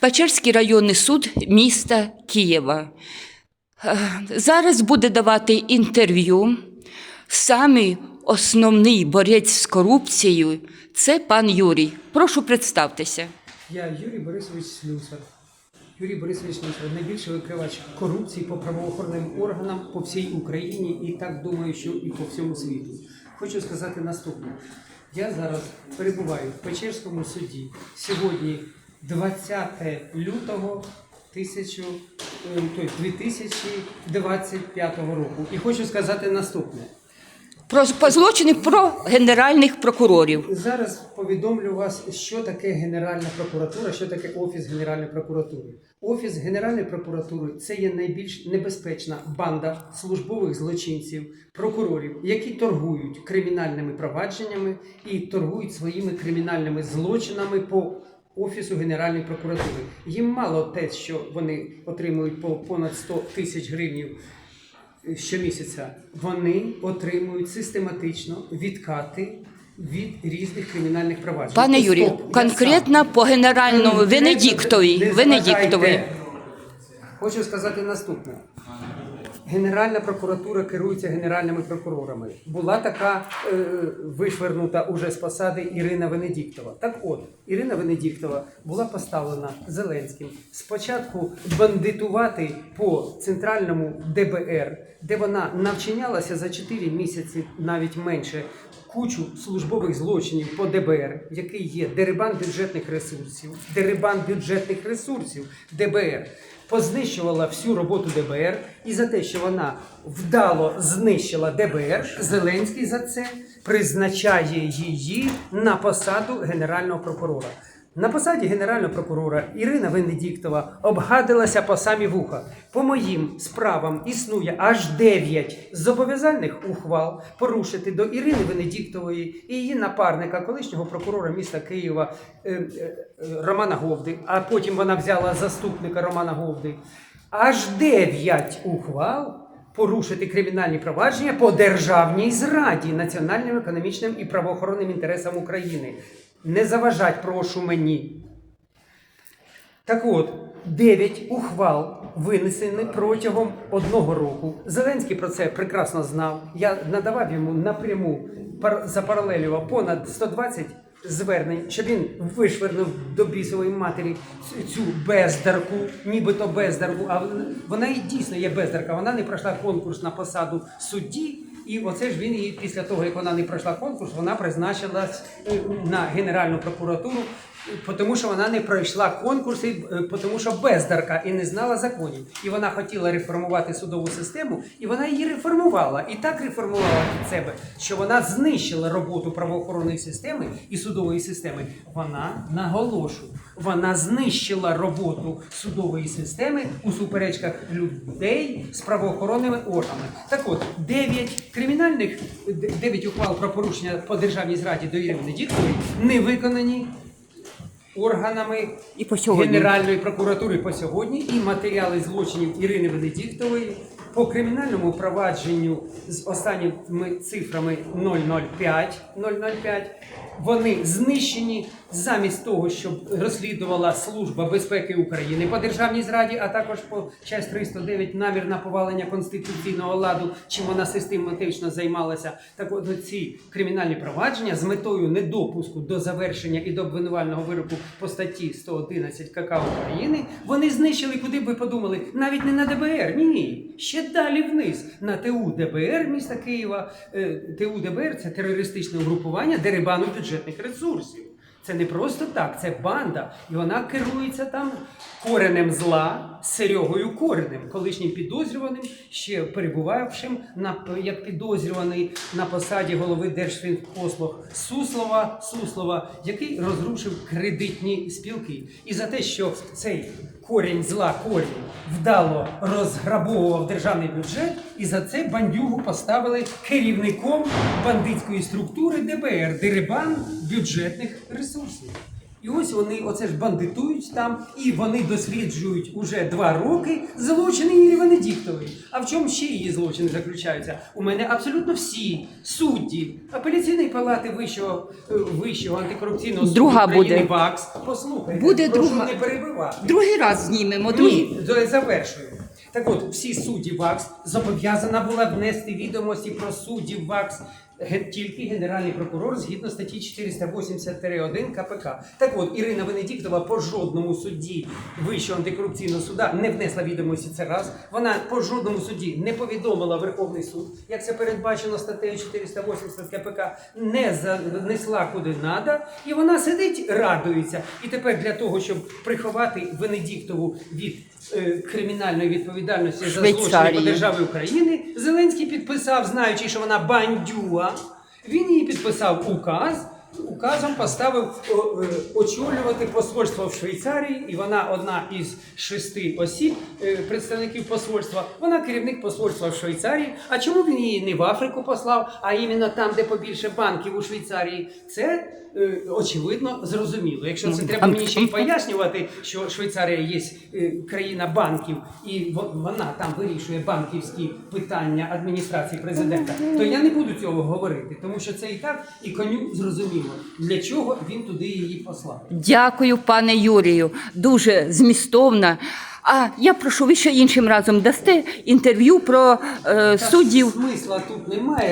Печерський районний суд міста Києва. Е, Зараз буде давати інтерв'ю. Самий основний борець з корупцією це пан Юрій. Прошу представтеся. Я Юрій Борисович Слюсар. Юрій Борисович Слюсар, найбільший викривач корупції по правоохоронним органам по всій Україні і так думаю, що і по всьому світу. Хочу сказати наступне. Я зараз перебуваю в Печерському суді. Сьогодні 20 лютого 1000, е, той, 2025 року. І хочу сказати наступне. Про злочини про генеральних прокурорів. Зараз повідомлю вас, що таке Генеральна прокуратура, що таке Офіс Генеральної прокуратури. Офіс Генеральної прокуратури це є найбільш небезпечна банда службових злочинців, прокурорів, які торгують кримінальними провадженнями і торгують своїми кримінальними злочинами по Офісу Генеральної прокуратури. Їм мало те, що вони отримують по понад 100 тисяч гривень щомісяця вони отримують систематично відкати від різних кримінальних проваджень. Пане Юрію, конкретно по генеральному Венедіктовій. заважайте. Хочу сказати наступне. Генеральна прокуратура керується генеральними прокурорами. Була така е, вишвернута уже з посади Ірина Венедіктова. Так от, Ірина Венедіктова була поставлена Зеленським спочатку бандитувати по центральному ДБР, де вона навчинялася за 4 місяці, навіть менше, кучу службових злочинів по ДБР, який є дерибан бюджетних ресурсів, дерибан бюджетних ресурсів ДБР познищувала всю роботу ДБР, і за те, що вона вдало знищила ДБР, Зеленський за це призначає її на посаду генерального прокурора. На посаді генерального прокурора Ірина Венедіктова обгадилася по самі вуха. По моїм справам існує аж 9 зобов'язальних ухвал порушити до Ірини Венедіктової і її напарника, колишнього прокурора міста Києва е, е, е, Романа Говди. А потім вона взяла заступника Романа Говди. Аж 9 ухвал порушити кримінальні провадження по державній зраді національним економічним і правоохоронним інтересам України. Не заважать, прошу мені. Так от, 9 ухвал винесені протягом одного року. Зеленський про це прекрасно знав. Я надавав йому напряму пар- запаралелював понад 120 звернень, щоб він вишвернув до бісової матері цю бездарку, нібито бездарку. А вона і дійсно є бездарка. Вона не пройшла конкурс на посаду судді. І оце ж він її після того, як вона не пройшла конкурс, вона призначилась е, на Генеральну прокуратуру, тому що вона не пройшла конкурси, е, тому що бездарка і не знала законів. І вона хотіла реформувати судову систему, і вона її реформувала. І так реформувала від себе, що вона знищила роботу правоохоронної системи і судової системи. Вона наголошую, вона знищила роботу судової системи у суперечках людей з правоохоронними органами. Так от, 9 кримінальних, 9 ухвал про порушення по державній зраді до Ірини Венедіктової не виконані органами І по. Генеральної прокуратури по сьогодні і матеріали злочинів Ірини Венедіктової по кримінальному провадженню з останніми цифрами 005, 005 вони знищені замість того, щоб розслідувала Служба безпеки України по державній зраді, а також по часть 309 намір на повалення конституційного ладу, чим вона систематично займалася. Так от ці кримінальні провадження з метою недопуску до завершення і до обвинувального вироку по статті 111 КК України вони знищили, куди б ви подумали, навіть не на ДБР, ні, ще далі вниз на ТУ ДБР міста Києва. Е, ТУ ДБР це терористичне угрупування дерибану бюджетних ресурсів. Це не просто так, це банда, і вона керується там коренем зла Серегою Коренем, колишнім підозрюваним, ще перебувавшим на як підозрюваний на посаді голови Держфінпослуг Суслова, Суслова, який розрушив кредитні спілки. І за те, що цей корінь зла корінь вдало розграбовував державний бюджет, і за це бандюгу поставили керівником бандитської структури ДБР Дерибан бюджетних ресурсів. І ось вони оце ж бандитують там, і вони досліджують уже два роки злочини Ірі Венедіктової. А в чому ще її злочини заключаються? У мене абсолютно всі судді апеляційної палати Вищого, е, Вищого антикорупційного суду Друга України буде. ВАКС. Послухайте, Буде прошу друга. не перебивати. Другий раз знімемо. Другий. Ні, завершую. Так от, всі судді ВАКС зобов'язана була внести відомості про суддів ВАКС тільки Генеральний прокурор згідно статті 480-1 КПК. Так от, Ірина Венедіктова по жодному судді Вищого антикорупційного суда не внесла відомості це раз. Вона по жодному судді не повідомила Верховний суд, як це передбачено статтею 480 КПК, не занесла куди треба, і вона сидить, радується. І тепер для того, щоб приховати Венедіктову від е, кримінальної відповідальності за злочини по державі України, Зеленський підписав, знаючи, що вона бандюа, він їй підписав указ. Указом поставив е, очолювати посольство в Швейцарії, і вона одна із шести осіб, е, представників посольства. Вона керівник посольства в Швейцарії. А чому він її не в Африку послав, а іменно там, де побільше банків у Швейцарії? Це е, очевидно зрозуміло. Якщо це треба мені ще й пояснювати, що Швейцарія є країна банків, і вона там вирішує банківські питання адміністрації президента, то я не буду цього говорити, тому що це і так, і коню зрозуміло, для чого він туди її послав. Дякую, пане Юрію. Дуже змістовно. А я прошу, ви ще іншим разом дасте інтерв'ю про е, суддів. смисла тут немає.